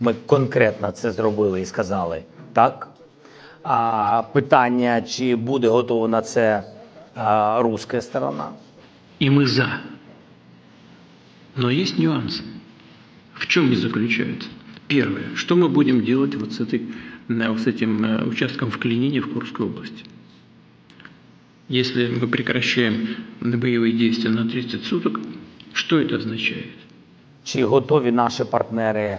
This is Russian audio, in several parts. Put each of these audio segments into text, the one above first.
Ми конкретно це зробили і сказали так. А питання, чи буде готова на це а, руська сторона? И мы за. Но есть нюансы. В чем они заключаются? Первое. Что мы будем делать вот с, этой, э, с этим э, участком в Клинине в Курской области? Если мы прекращаем боевые действия на 30 суток, что это означает? Чи готові наші партнери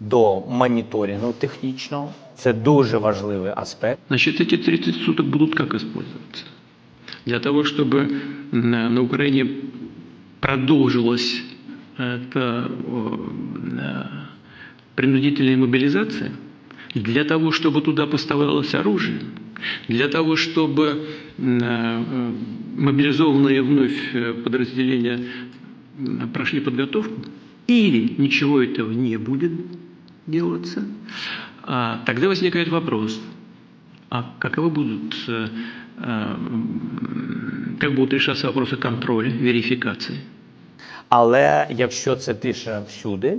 до моніторингу технічного? Це дуже важливий аспект. Значит, эти 30 суток будут как использоваться? Для того, чтобы на, на Украине продолжилась эта о, э, принудительная мобилизация, для того, чтобы туда поставлялось оружие, для того, чтобы м, э, мобилизованные вновь э, подразделения м, прошли подготовку, или ничего этого не будет делаться, а, тогда возникает вопрос, а каковы будут, э, э, м, как будут решаться вопросы контроля, верификации? Але якщо це тиша всюди, е,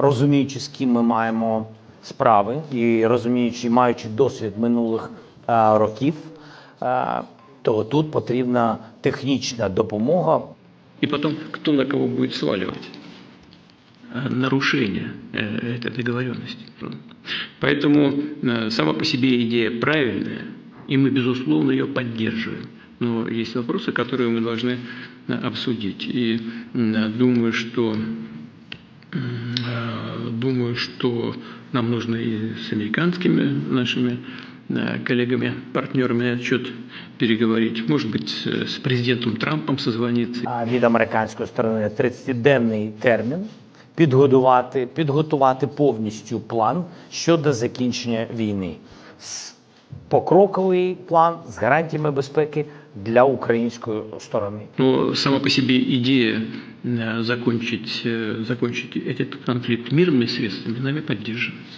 розуміючи, з ким ми маємо справи, і розуміючи, маючи досвід минулих е, років, е, то тут потрібна технічна допомога. И потом, кто на кого будет сваливать э, нарушение э, этой договоренности. Поэтому э, сама по себе идея правильная, и мы, безусловно, ее поддерживаем. Но есть вопросы, которые мы должны э, обсудить. И м, думаю, что м, э, думаю, что нам нужно и с американскими нашими э, коллегами, партнерами на этот счет переговорить. Может быть, э, с президентом Трампом созвониться. А від американської сторони 30-денний термін підготувати, підготувати повністю план щодо закінчення війни. С- Покроковий план з гарантіями безпеки для української сторони. Но сама по себе идея э, закончить, э, закончить этот конфликт мирными средствами нами поддерживается.